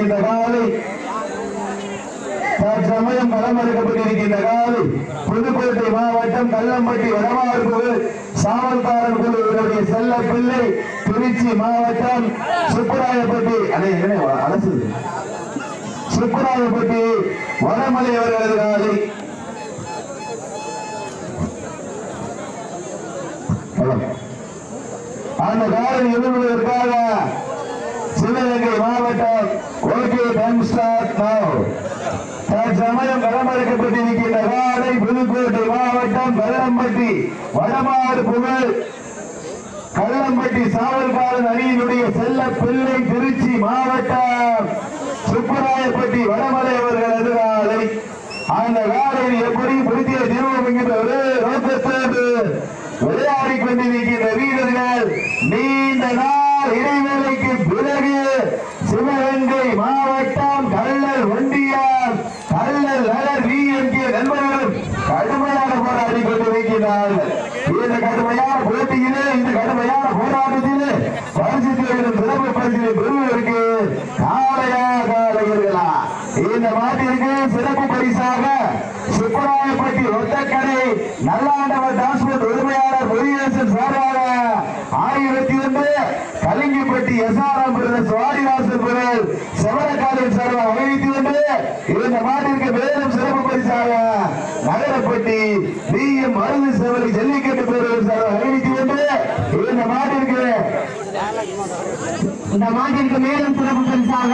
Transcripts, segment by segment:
கொண்டிருக்கின்ற காலை. தற்சமயம் களம் எடுக்கப்பட்டிருக்கின்ற காலை. புதுக்கோட்டை மாவட்டம் கல்லம்பட்டி வடமாறுபவர் சாவல்காரன் குழுவினுடைய செல்ல பிள்ளை திருச்சி மாவட்டம் சுப்பராயப்பட்டி அதே அரசு சுப்பராயப்பட்டி வடமலை அவர்களது காலை. அந்த காலை எழுதுவதற்காக சிவகங்கை மாவட்டம் ஓகே டைம் ஸ்டார்ட் நவ் தற்சமயம் களமறுக்கப்பட்டிருக்கின்ற காலை புதுக்கோட்டை மாவட்டம் கல்லம்பட்டி வடமாறு புகழ் கள்ளம்பட்டி சாவல்காரன் அணியினுடைய செல்ல பிள்ளை திருச்சி மாவட்டம் சுப்பராயப்பட்டி வடமலை அவர்கள் எதிராலை அந்த காலையில் எப்படி புதிய தீர்வு என்கின்ற ஒரே நோக்கத்தோடு விளையாடி கொண்டிருக்கின்ற வீரர்கள் நீண்ட நாள் இடைவேளைக்கு பிறகு சிவகங்கை மாவட்டம் கள்ளல் ஒண்டியார் கள்ளல் நகர் விஎம்கே நண்பர்களும் கடுமையாக போராடி கொண்டிருக்கிறார்கள் இந்த கடுமையான போட்டியிலே இந்த கடுமையான போராட்டத்திலே பரிசு தேவையான சிறப்பு பரிசிலை பெறுவதற்கு காளையா காளையர்களா இந்த மாட்டிற்கு சிறப்பு பரிசாக சுப்பராயப்பட்டி ஒத்தக்கரை நல்லாண்டவர் டாஸ்போர்ட் உரிமையாளர் முருகேசன் சார்பாக ஆயிரத்தி ஒன்று கலிங்கப்பட்டி எஸ்ஆர்எம் பிரதர் சுவாரிவாசன் பிரதர் செவரக்காலின் சார்பாக ஆயிரத்தி ஒன்று இந்த மாட்டிற்கு மேலும் சிறப்பு பரிசாக நகரப்பட்டி பி எம் மருது செவலி ஜல்லிக்கட்டு பேரவர் சார்பாக ஆயிரத்தி ஒன்று இந்த மாட்டிற்கு இந்த மாட்டிற்கு மேலும் சிறப்பு பரிசாக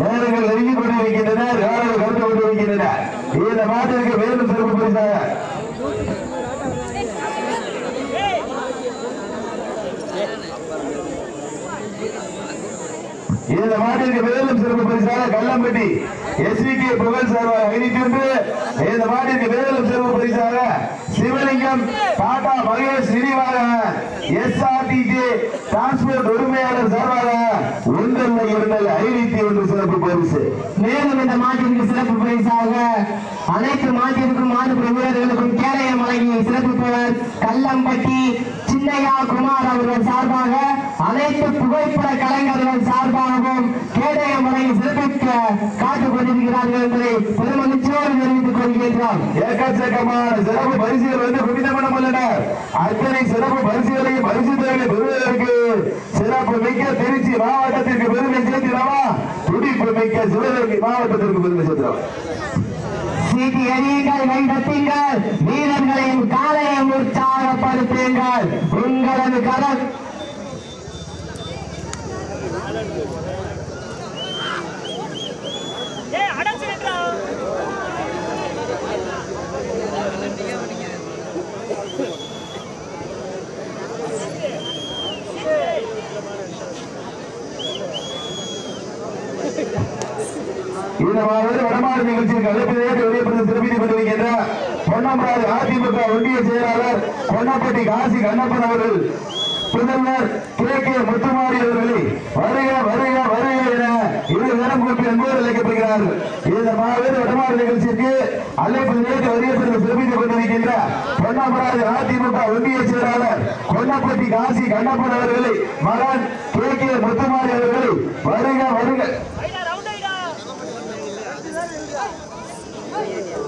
நேரங்கள் நெருங்கி கொண்டிருக்கின்றன யாரும் கருத்து கொண்டிருக்கின்றன இந்த மாட்டிற்கு மேலும் சிறப்பு பரிசாக இந்த மாட்டிற்கு மேலும் சிறப்பு பரிசாக கல்லம்பட்டி எஸ்விகே புகழ் சார்பாக ஐநூத்தி இந்த மாட்டிற்கு வேலும் சிறப்பு பரிசாக சிவலிங்கம் டாடா மகேஷ் நினைவாக எஸ்ஆர்டிஜே டிரான்ஸ்போர்ட் உரிமையாளர் சார்பாக ஒன்றல்ல இரண்டல் ஐநூத்தி ஒன்று சிறப்பு பரிசு. மேலும் இந்த மாட்டிற்கு சிறப்பு பரிசாக அனைத்து மாட்டிற்கும் மாடுபிடி வீரர்களுக்கும் கேளையம் வழங்கிய சிறப்பு பெயர் கல்லம்பட்டி சின்னையா குமார் அவர்கள் சார்பாக அனைத்து புகைப்பட கலைஞர்கள் சார்பாகவும் கேடயம் வழங்கி சிறப்பிக்க காத்துக் கொண்டிருக்கிறார்கள் என்பதை பெருமகிழ்ச்சியோடு தெரிவித்துக் கொள்கின்றோம். ஏக்கச்சக்கமான சிறப்பு பரிசுகள் வந்து குவிதமனம் உள்ளனர் அத்தனை சிறப்பு பரிசுகளையும் பரிசு தொகையை பெறுவதற்கு சிறப்பு மிக்க திருச்சி மாவட்டத்திற்கு பெருமை சேர்த்திடவா? துடிப்பு மிக்க சிவகங்கை மாவட்டத்திற்கு பெருமை சேர்த்திடவா? சீட்டி எறியுங்கள் கைதட்டுங்கள் வீரர்களின் காலையை உற்சாகப்படுத்துங்கள். உங்களது கரம் இந்த மாதிரி வடமாடு நிகழ்ச்சிக்கு அழைப்பிலேயே அதிமுக ஒன்றிய செயலாளர் பொன்னப்பட்டி காசி கண்ணப்பன் அவர்கள். கே. கே. முத்துமாரி அவர்களை வருக வருக வருக என இரு நேரம் அழைக்கப்படுகிறார்கள் இந்த நிகழ்ச்சிக்கு அழைப்பு நேற்று வரியப்படுத்த சிறப்பித்துக் கொண்டிருக்கின்ற பொன்னமராஜ் அதிமுக ஒன்றிய செயலாளர் பொன்னப்பட்டி காசி கண்ணப்பன் அவர்களை மகன் கே. கே. முத்துமாரி அவர்களை வருக வருக ஐடா ரவுண்ட் ஐடா Yeah.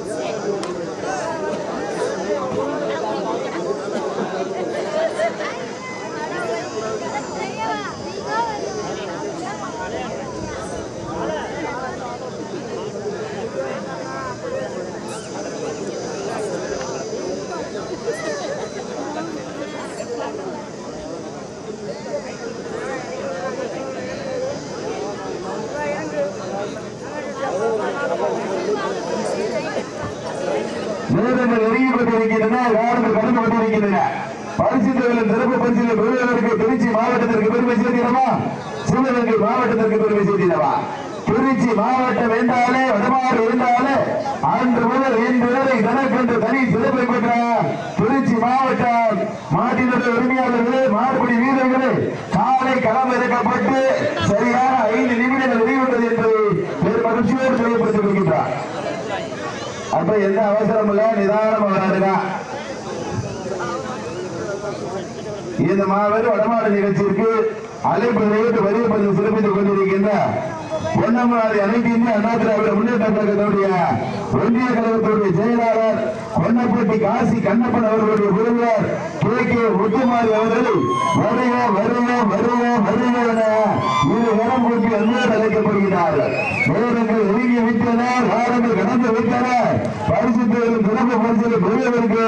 நேரங்கள் நெருங்கி கொண்டிருக்கின்றன காலங்கள் கடந்து கொண்டிருக்கின்றன பரிசுத்தவர்களின் சிறப்பு பரிசுகளை பெறுவதற்கு திருச்சி மாவட்டத்திற்கு பெருமை சிவகங்கை மாவட்டத்திற்கு பெருமை திருச்சி மாவட்டம் என்றாலே வடமாறு அன்று முதல் இன்று வரை தனக்கென்று தனி சிறப்பை பெற்ற திருச்சி மாவட்டம். மாட்டினுடைய உரிமையாளர்களே வீரர்களே காலை களம் இறக்கப்பட்டு சரியான ஐந்து நிமிடங்கள் வெளியிட்டது என்று பெரும் மகிழ்ச்சியோடு தெளிவுபடுத்திக் கொள்கின்றார். அப்ப எந்த அவசரம் இல்ல நிதானமா இந்த மாபெரும் வடமாடு நிகழ்ச்சிக்கு அழைப்பு நிகழ்த்து வரிய பதிவு சிறப்பித்துக் கொண்டிருக்கின்ற பொன்னமராதி அனைத்து இந்திய அண்ணா திராவிட முன்னேற்ற கழகத்துடைய ஒன்றிய கழகத்துடைய செயலாளர் கொன்னப்பட்டி காசி கண்ணப்பன் அவர்களுடைய முதல்வர் கே. கே. முத்துமாரி அவர்கள் வருக வருக வருக வருக என இரு கரம் கூட்டி அன்போடு அழைக்கப்படுகிறார்கள். நேரங்கள் நெருங்கி விட்டன காலங்கள் கடந்து விட்டன. பரிசுத்தவர்கள் சிறப்பு பரிசுகளை பெரியவருக்கு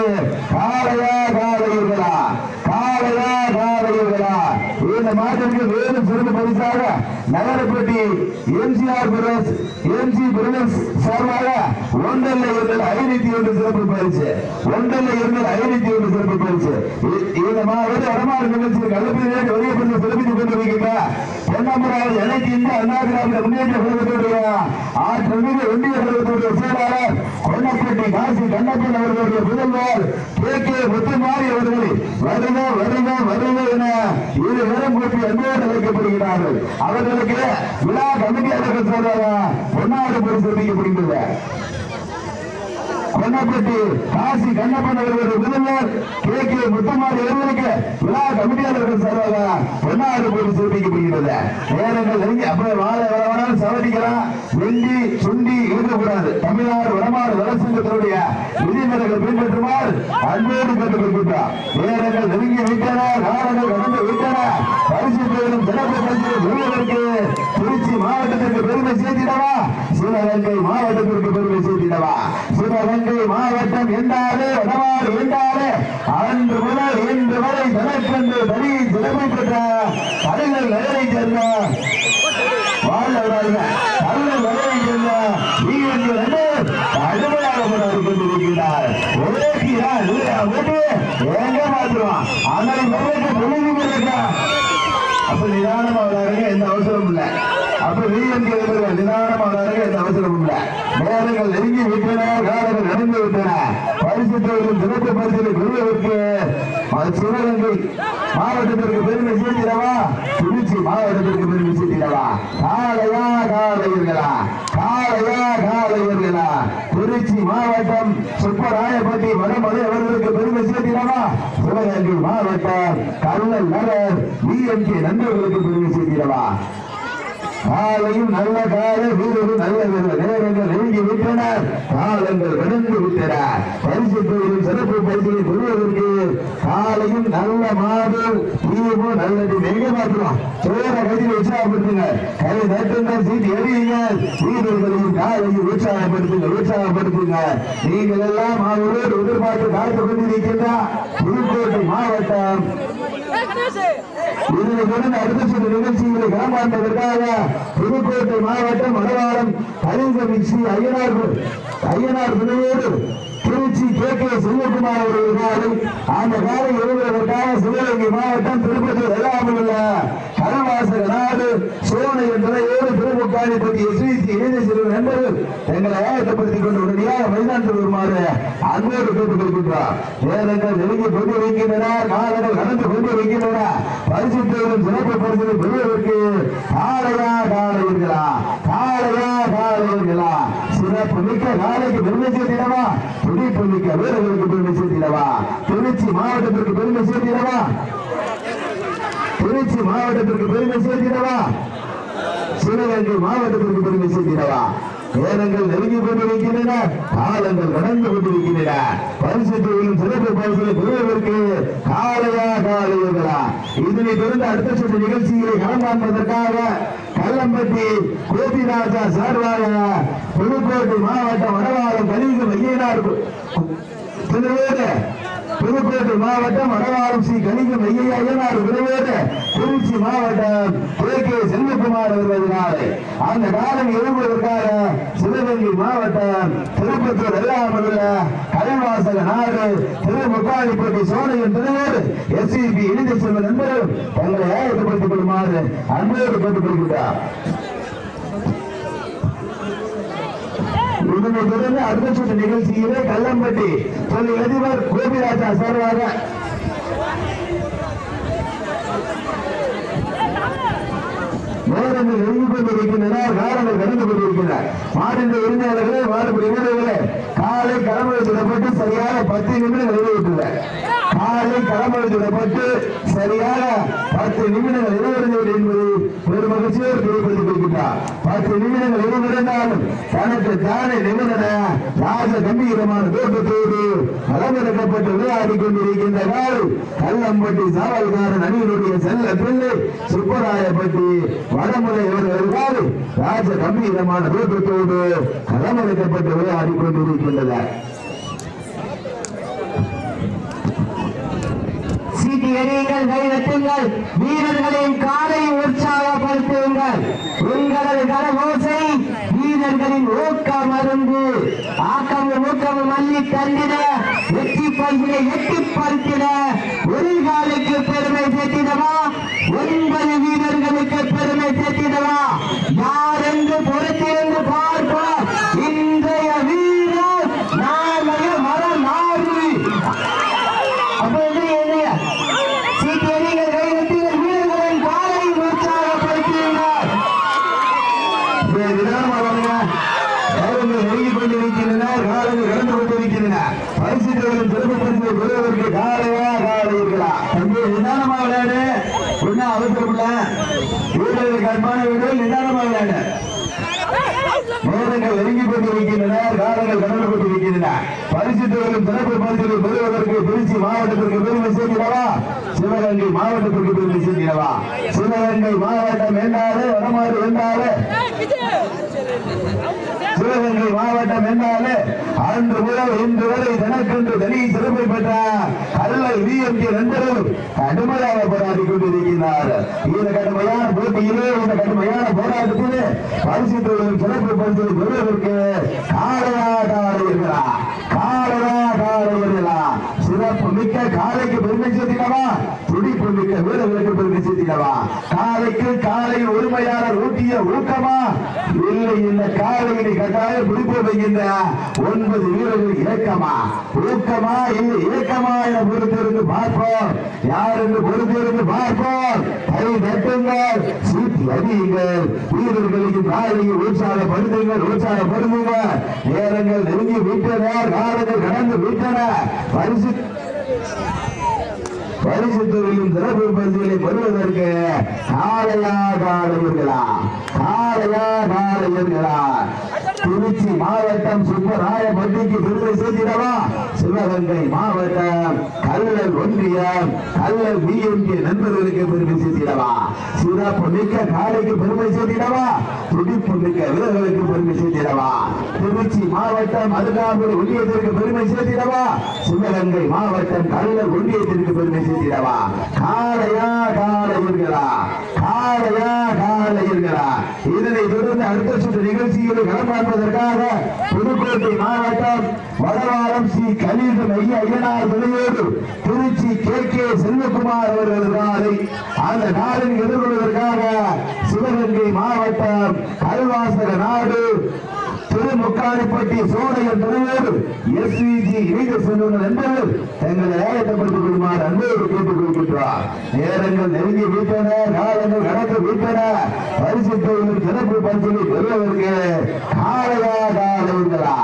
காலையா காலையா இந்த வேறு சிறந்த பரிசாக Nagarapatti MGR brothers MG brothers சார்பாக ஒன்றல்ல எம்எல் ஐநூத்தி ஒன்று சிறப்பு பரிசு ஒன்றல்ல எம்எல் ஐநூத்தி ஒன்று சிறப்பு பரிசு இந்த மாவட்ட வடமாறு நிகழ்ச்சியில் கலப்பிலே வெளியப்பட்டு சிறப்பித்துக் கொண்டிருக்கின்ற பொன்னம்பராவது அனைத்து இந்திய அண்ணா திராவிட முன்னேற்ற கழகத்துடைய ஆற்றல் ஆற்றமிகு இந்திய கழகத்துடைய செயலாளர் கொன்னப்பட்டி காசி கண்ணப்பன் அவர்களுடைய முதல்வர் கே. கே. முத்துமாரி அவர்கள் வருக வருக வருக என இருவரும் கூட்டி அன்போடு அழைக்கப்படுகிறார்கள். அவர்கள் அவர்களுக்கு விழா கமிட்டியாளர்கள் சொல்றாங்க. பொன்னாடு பரிசு அறிவிக்கப்படுகிறது கொன்னப்பட்டி காசி கண்ணப்பன் அவர்களுடைய முதல்வர் கே. கே. முத்துமாரி அவர்களுக்கு விழா கமிட்டியாளர்கள் சார்பாக பொன்னாடு போட்டு சிறப்பிக்கப்படுகிறது நேரங்கள் நெருங்கி அப்படியே வாழ வரவனால் சவடிக்கலாம். வெண்டி சுண்டி இருக்கக்கூடாது தமிழ்நாடு வடமாறு வளசங்கத்தினுடைய விதிமுறைகள் பின்பற்றுமாறு அன்போடு கேட்டுக்கொள்கின்றார் நேரங்கள் நெருங்கி விட்டன காலங்கள் கடந்து விட்டன. பரிசு பெறும் சிறப்பு பரிசு பெறுவதற்கு திருச்சி மாவட்டத்திற்கு பெருமை சேர்த்திடவா? சிவகங்கை மாவட்டத்திற்கு பெருமை சேர்த்திடவா? சிவகங்கை மாவட்டம் என்றாலே வடமாறு என்றாலே அன்று முதல் இன்று வரை தனக்கென்று தனி சிறப்பு பெற்ற கலைஞர் நகரை சேர்ந்த வாழ விடாதுங்க நகரை சேர்ந்த நீங்கள் என்று கடுமையாக கொண்டிருக்கிறார். ஓட்டியா இல்லையா ஓட்டு எங்க மாத்துருவான் ஆனால் நிறைய தொழில் இருக்கா அப்ப நிதானமா விளையாடுங்க எந்த அவசரமும் இல்ல. அப்ப வீரன் நிதானமா எந்த அவசரமும் இல்லை. நேரங்கள் நெருங்கி விட்டன காலங்கள் நடந்து விட்டன. பரிசு தொழிலும் சிறப்பு பரிசுகளை பெறுவதற்கு சிவகங்கை மாவட்டத்திற்கு பெருமை சேர்த்திடவா? திருச்சி மாவட்டத்திற்கு பெருமை சேர்த்திடவா? காலையா காலையர்களா காலையா காலையர்களா திருச்சி மாவட்டம் சுப்பராயப்பட்டி வடமலை அவர்களுக்கு பெருமை சேர்த்திடவா? சிவகங்கை மாவட்டம் கருணல் நகர் டிஎம்கே நண்பர்களுக்கு பெருமை சேர்த்திடவா? காலையும் நல்ல காலை வீரரும் நல்ல வீரர் நேரங்கள் நெருங்கி விட்டனர். காலங்கள் கடந்து விட்டன. பரிசு தொழிலும் சிறப்பு பரிசுகளை பெறுவதற்கு காலையும் நல்ல மாடு தீவும் நல்லது. நெருங்க மாற்றலாம் சோழ கையில் உற்சாகப்படுத்துங்க கை நட்டுங்கள் சீட்டு எறியுங்க வீரர்களையும் காலையும் உற்சாகப்படுத்துங்க உற்சாகப்படுத்துங்க நீங்கள் எல்லாம் அவரோடு எதிர்பார்த்து காத்துக் கொண்டிருக்கின்ற புதுக்கோட்டை மாவட்டம் அடுத்த சில நிகழ்ச்சிகளை களமாண்டதற்காக புதுக்கோட்டை மாவட்டம் வடவாரம் கலிங்க மிக்சி ஐயனார் ஐயனார் துணையோடு திருச்சி கே கே செல்வகுமார் அவர்கள் காலை அந்த காலை எழுதுவதற்காக சிவகங்கை மாவட்டம் திருப்பத்தூர் வெள்ளாமல் உள்ள கரவாசக அதாவது சோனை என்பதை ஏழு பெருமுக்காணி பற்றி எஸ்விசி இணைந்த சிறு நண்பர்கள் எங்களை ஆயத்தப்படுத்திக் கொண்டு உடனடியாக மைதானத்தில் வருமாறு அன்போடு கேட்டுக் கொள்கின்றார் வேதங்கள் நெருங்கி கொண்டு வைக்கின்றன காலங்கள் கடந்து கொண்டு வைக்கின்றன பரிசுத்தவரும் சிறப்பு பரிசுகளை பெறுவதற்கு காலையா காலையர்களா காலையா காலையர்களா சிறப்பு மிக்க காலைக்கு பெருமை சேர்த்திடவா? துடிப்பு மிக்க வீரர்களுக்கு பெருமை சேர்த்திடவா? திருச்சி மாவட்டத்திற்கு பெருமை சேர்த்திடவா? திருச்சி மாவட்டத்திற்கு பெருமை சேர்த்திடவா சிவகங்கை மாவட்டத்திற்கு பெருமை சேர்த்திடவா நேரங்கள் நெருங்கி கொண்டிருக்கின்றன காலங்கள் நடந்து கொண்டிருக்கின்றன. பரிசு தொழிலும் சிறப்பு பரிசுகளை பெறுவதற்கு காலையா காலையர்களா இதனை தொடர்ந்து அடுத்த சுற்று நிகழ்ச்சிகளை களம் காண்பதற்காக கல்லம்பட்டி கோபிராஜா சார்பாக புதுக்கோட்டை மாவட்டம் வடவாளம் கலிங்க மையனார் திருவேடு புதுக்கோட்டை மாவட்டம் வடவாரம் ஸ்ரீ கலிங்கம் ஐயா ஐயனார் விரைவேறு திருச்சி மாவட்டம் கே செல்வகுமார் அவர்களினாலே அந்த காலம் எழுப்புவதற்காக சிவகங்கை மாவட்டம் திருப்பத்தூர் எல்லாமதுல கலைவாசக நாடு திருமுக்காளிப்பட்டி சோனையின் திருவேறு எஸ்சிபி இணைந்த செல்வ நண்பர்கள் தங்களை ஆயத்தப்படுத்திக் கொள்ளுமாறு அன்போடு கேட்டுக் கேட்டுக்கொள்கிறார் இதனை தொடர்ந்து அடுத்த சுற்று நிகழ்ச்சியிலே கல்லம்பட்டி தொழில் அதிபர் கோபிராஜா சார்பாக நேரங்கள் எழுந்து கொண்டிருக்கின்றனர் காலங்கள் கடந்து கொண்டிருக்கிறார் மாநில உரிமையாளர்களே மாறுபடி வீரர்களே காலை கடமை விடப்பட்டு சரியாக பத்து நிமிடங்கள் நிறைவேற்றுள்ளார் காலை கடமை விடப்பட்டு சரியாக பத்து நிமிடங்கள் நிறைவேறுகிறது என்பது ஒரு மகிழ்ச்சியோடு தெளிவுபடுத்திக் கொள்கின்றார். பத்து நிமிடங்கள் நிறைவேறினாலும் தனக்கு தானே நிமிடன ராஜ கம்பீரமான தோட்டத்தோடு களமிறக்கப்பட்டு விளையாடி கொண்டிருக்கின்ற காலை கல்லம்பட்டி சாவல்காரன் அணியினுடைய செல்ல பிள்ளை சுப்பராயப்பட்டி வடமுறை அவர்கள் ராஜ கம்பீரமான தோட்டத்தோடு களமிறக்கப்பட்டு விளையாடி கொண்டிருக்கின்றனர். எரியுங்கள் கைதட்டுங்கள் வீரர்களின் காலை உற்சாகப்படுத்துங்கள். உங்களது கரகோசை வீரர்களின் ஊக்க மருந்து. ஆக்கமும் ஊக்கமும் அள்ளி தந்திட வெற்றி பங்கினை எட்டி பறித்திட ஒரு காலுக்கு பெருமை சேர்த்திடவா? ஒன்பது வீரர்களுக்கு பெருமை சேர்த்திடவா? யார் என்று பொறுத்தி என்று பார்ப்பார் வீரர் நாளைய மரநாடு அப்பொழுது என்னைய சீக்கிரங்கள் கைவிட்டுங்கள் வீரர்களின் காலை உற்சாகப்படுத்தியுங்கள் இதை நிதானமா வாருங்க. காலங்கள் நெருங்கிக் கொண்டிருக்கின்றன காலங்கள் கடந்து கொண்டிருக்கின்றன பரிசுகளும் சிறப்பு பரிசு பெறுவதற்கு காலையா காலை இருக்கலாம் தம்பி நிதானமா விளையாடு ஒன்னும் அவசரப்படல வீரர்களுக்கு அன்பான வீரர்கள் நிதானமா விளையாடு நேரங்கள் நெருங்கிக் கொண்டிருக்கின்றன காலங்கள் கடந்து கொண்டிருக்கின்றன பரிசுத்தவர்களும் சிறப்பு பரிசுகளை பெறுவதற்கு திருச்சி மாவட்டத்திற்கு பெருமை சேர்க்கிறவா? சிவகங்கை மாவட்டத்திற்கு பெருமை சேர்க்கிறவா? சிவகங்கை மாவட்டம் என்றாலே வடமாறு என்றாலே சிவகங்கை மாவட்டம் என்றாலே அன்று முதல் இன்று வரை தனக்கென்று தனி சிறப்பை பெற்ற அல்ல விஎம்கே நண்பர்கள் கடுமையாக போராடி கொண்டிருக்கிறார் இந்த கடுமையான போட்டியிலே இந்த கடுமையான போராட்டத்திலே பரிசு சிறப்பு பரிசு பெறுவதற்கு காளையாக இருக்கிறார். காளையாக இருக்கிறார் சிறப்பு மிக்க காலைக்கு பெருமை சேர்த்திடவா துடி மிக்க வீரர்களுக்கு பெருமை சேர்த்திடவா காலைக்கு காலை உரிமையாளர் ஊட்டிய ஊக்கமா? இல்லை இந்த காலையினை கட்டாயம் பிடிப்போம் என்கின்ற ஒன்பது வீரர்கள் இயக்கமா ஊக்கமா இல்லை இயக்கமா என பொறுத்திருந்து பார்ப்போம். யார் என்று பொறுத்திருந்து பார்ப்போம்? கை தட்டுங்கள் சீட்டி அறியுங்கள் வீரர்களுக்கு காலையை உற்சாகப்படுத்துங்கள் உற்சாகப்படுத்துங்கள். நேரங்கள் நெருங்கி விட்டன காலங்கள் கடந்து விட்டன. பரிசு பரிசுத்தவர்களும் சிறப்பு பரிசுகளை பெறுவதற்கு காலையா காளையர்களா காலையா காளையர்களா திருச்சி மாவட்டம் சுப்பராயப்பட்டிக்கு விருதை சேர்த்திடவா? சிவகங்கை மாவட்டம். கல்லல் ஒன்றியம். கல்லல் பிஎம்கே நண்பர்களுக்கு பெருமை சேர்த்திடவா? சிறப்பு மிக்க காலைக்கு பெருமை சேர்த்திடவா? துடிப்பு மிக்க வீரர்களுக்கு பெருமை சேர்த்திடவா? திருச்சி மாவட்டம் அருகாபுரி ஒன்றியத்திற்கு பெருமை சேர்த்திடவா? சிவகங்கை மாவட்டம் கல்லல் ஒன்றியத்திற்கு பெருமை சேர்த்திடவா? காளையா காளையர்களா காளையா இதனை தொடர்ந்து அடுத்த சுற்று நிகழ்ச்சியில் களமாடுவதற்காக புதுக்கோட்டை மாவட்டம் வடவாரம் ஸ்ரீ கலீர் ஐயா ஐயனார் துணையோடு திருச்சி கே. கே. செல்வகுமார் அவர்கள் நாளை அந்த நாளில் எதிர்கொள்வதற்காக சிவகங்கை மாவட்டம் கல்வாசக நாடு திருமுக்காடிப்பட்டி சோழையர் துணையோடு எஸ்விஜி இணைந்த நண்பர்கள் என்பவர் தங்களை ஆயத்தப்படுத்திக் கொள்ளுமாறு அன்போடு கேட்டுக் கொள்கின்றார் நேரங்கள் நெருங்கி வைத்தன காலங்கள் கடந்து வைத்தன பரிசு தொழில் சிறப்பு பரிசுகளை பெறுவதற்கு காலையா காலைங்களா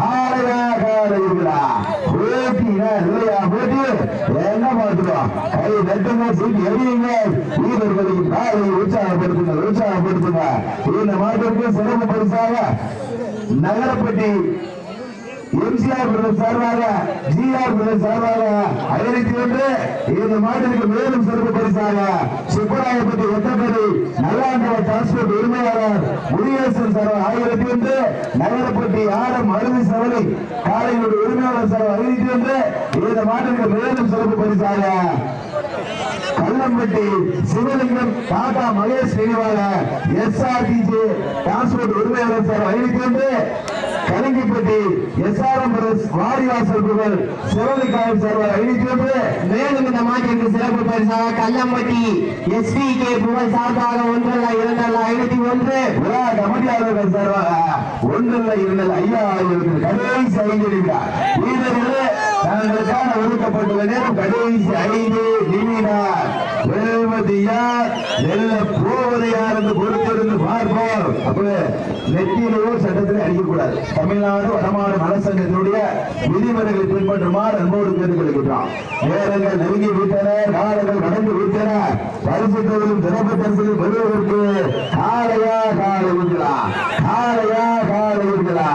காலையா காலைங்களா போட்டினா இல்லையா போட்டி? என்ன பார்த்துக்கோம் கை தட்டுங்க சீட்டு எறியுங்க. வீரர்களுக்கு காலை உற்சாகப்படுத்துங்க உற்சாகப்படுத்துங்க. இந்த மாட்டிற்கு சிறப்பு பரிசாக நகரப்பட்டி எம்ஜிஆர் பிரதர் சார்பாக ஜிஆர் பிரதர் சார்பாக ஐநூத்தி ஒன்று இந்த மாநிலத்துக்கு மேலும் சிறப்பு பரிசாக சுப்பராயப்பட்டி ஒத்தப்படி நல்லாண்டு டிரான்ஸ்போர்ட் உரிமையாளர் முருகேசன் சார்பாக ஆயிரத்தி ஒன்று நகரப்பட்டி ஆரம் அறுதி சவரி காலையுடைய உரிமையாளர் சார்பாக ஐநூத்தி ஒன்று இந்த மாநிலத்துக்கு மேலும் சிறப்பு பரிசாக கல்லம்பட்டி சிவலிங்கம் டாடா மகேஷ் ஸ்ரீனிவால எஸ்ஆர்டிஜி டிரான்ஸ்போர்ட் உரிமையாளர் சார் ஐநூத்தி ஒன்று கலிங்கிப்பட்டி எஸ்ஆர்எம் பிரஸ் வாரிவாசல் புகழ் சிறந்த காவல் சார்பாக ஒன்று மேலும் இந்த மாற்றிற்கு சிறப்பு பரிசாக கல்லம்பட்டி எஸ்வி கே புகழ் சார்பாக ஒன்றல்ல இரண்டல்ல ஐநூத்தி ஒன்று. விழா கமிட்டியாளர்கள் சார்பாக ஒன்றல்ல இரண்டல்ல ஐயா ஆகியோருக்கு கடைசி ஐந்து நிமிடம். தங்களுக்கான ஒதுக்கப்பட்டுள்ள நேரம் கடைசி ஐந்து நிமிடம். வெல்வது யார் வெல்ல போவது யார் என்று பொறுத்திருந்து பார்ப்போம். அப்ப நெத்தியிலேயோ சட்டத்தில் அடிக்கக்கூடாது. தமிழ்நாடு வடமாடு நலசங்கத்தினுடைய விதிமுறைகளை பின்பற்றுமாறு அன்போடு நேரங்கள் நெருங்கி விட்டன காலங்கள் நடந்து விட்டன பரிசு தொழிலும் சிறப்பு பரிசுகள் பெறுவதற்கு காலையா காலை வாழையா காலையா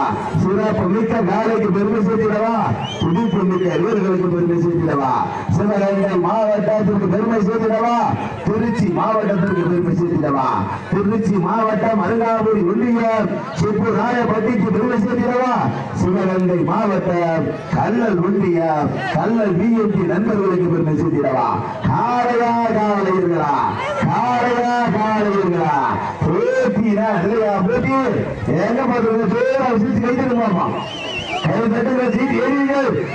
சிறப்பு மிக்க காலைக்கு பெருமை சேர்த்திடவா? துடிப்பு மிக்க வீரர்களுக்கு பெருமை சேர்த்திடவா? சிவகங்கை மாவட்டத்திற்கு பெருமை சேர்த்திடவா? திருச்சி மாவட்டத்திற்கு பெருமை சேர்த்திடவா திருச்சி மாவட்டம் அருகாபுரி ஒன்றியம் சுப்பு ராயப்பட்டிக்கு பெருமை சேர்த்திடவா சிவகங்கை மாவட்டம் கல்லல் ஒன்றியம் கல்லல் பிஎம்பி நண்பர்களுக்கு பெருமை சேர்த்திடவா காலையா காலை இருக்கிறா காலையா காலை இருக்கிறா இல்லையா போட்டி? எங்க பார்த்து பேரை விசிச்சு கைத்தடுமாமா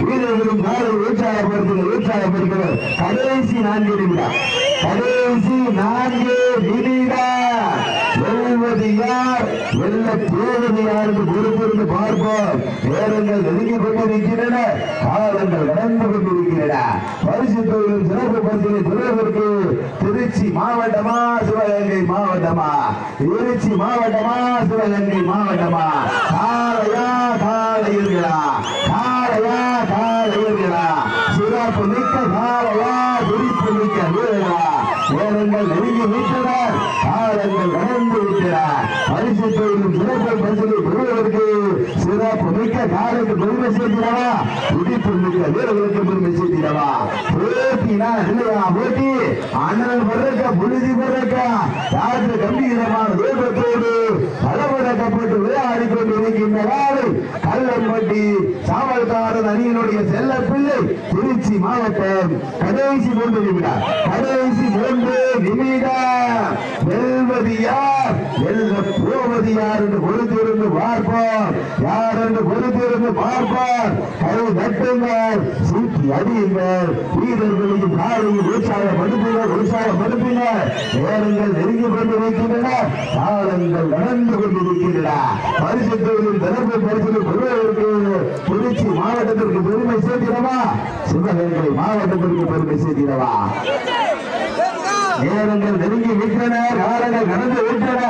வீரர்களும் நாளை உற்சாகப்படுத்துங்கள் உற்சாகப்படுத்துங்கள். கடைசி நான்கு நிமிடம் கடைசி நான்கு நிமிடம் வெல்வது யார்? வெல்ல போவது யாருக்கு என்று பொறுப்பிருந்து பார்ப்போம். நேரங்கள் நெருங்கி கொண்டிருக்கின்றன காலங்கள் நடந்து கொண்டிருக்கின்றன. பரிசு தொழிலும் சிறப்பு பரிசினை பெறுவதற்கு திருச்சி மாவட்டமா சிவகங்கை மாவட்டமா? திருச்சி மாவட்டமா சிவகங்கை மாவட்டமா? காலையா காலை காலையா காலை சிறப்பு மிக்க காலையா நேரங்கள் நெருங்கி காலங்கள் கடந்து விட்டன பரிசு தொழிலும் சிறப்பு பரிசினை பெறுவதற்கு சிறப்பு மிக்க காலைக்கு பெருமை சேர்த்திடவா? துடிப்பு மிக்க வீரர்களுக்கு பெருமை சேர்த்திடவா? போட்டினா இல்லையா? போட்டி? அண்ணன் பிறக்க புழுதி பிறக்க. ராஜ கம்பீரமான வேகத்தோடு பலவடக்கப்பட்டு விளையாடி கொண்டு காலை கல்லம்பட்டி சாவல்காரன் அணியினுடைய செல்ல பிள்ளை திருச்சி மாவட்டம் கடைசி மூன்று நிமிடம். கடைசி மூன்று நிமிடம். வெல்வது யார் வெல்ல போவது யார் என்று கொடுத்திருந்து பார்ப்போம் யார் என்று கொடுத்திருந்து பார்ப்போம் கை தட்டுங்கள் சூட்டி அடியுங்கள். வீரர்களையும் காலையும் உற்சாகப்படுத்தினர் உற்சாகப்படுத்தினர் நேரங்கள் நெருங்கி கொண்டு வைக்கின்றன காலங்கள் நடந்து கொண்டிருக்கின்றன பரிசுகள் மாவட்டத்திற்கு பெருமை சேர்த்திடவா? சிவகங்கை மாவட்டத்திற்கு பெருமை சேர்த்திடவா? நேரங்கள் நெருங்கி விட்டன காலங்கள் நடந்து விட்டன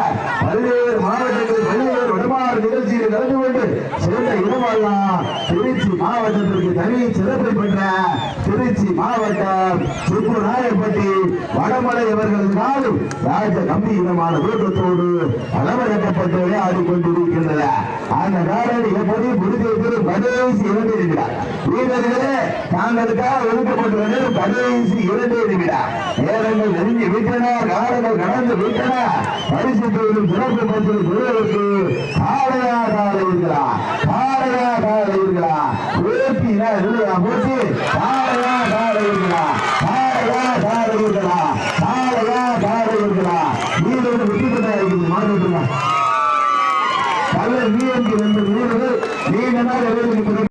பல்வேறு மாவட்டங்களில் பல்வேறு வருமான நிகழ்ச்சி கலந்து கொண்டு சிறந்த இடமெல்லாம் திருச்சி மாவட்டத்திற்கு தனி சிறப்பை பெற்ற திருச்சி மாவட்டம் சுப்பு நாயப்பட்டி வடமலை அவர்கள் காலம் ராஜ கம்பீரமான விருப்பத்தோடு அளவழக்கப்பட்டு விளையாடி கொண்டிருக்கின்றன அந்த காரணி எப்படி முடிஞ்சு கடைசி இரண்டு நிமிடம். வீரர்களே தாங்களுக்காக ஒதுக்கப்பட்டுள்ளது நேரம் கடைசி இரண்டு நிமிடம். நேரங்கள் நெருங்கி விட்டன காலங்கள் கடந்து விட்டன. பரிசு பெறும் சிறப்பு பரிசு பெறுவதற்கு காலையா காலை இருக்கிறார் பாடகா காலை இருக்கிறார் போட்டினா இல்லையா போட்டி காலையா காலை இருக்கிறார் காலையா காலை இருக்கிறார் காலையா காலை இருக்கிறார் வீரர்கள் வெற்றி பெற்ற மாநிலத்தில் கல்லர் வீரர்கள் வீரர்கள் நீண்ட நாள்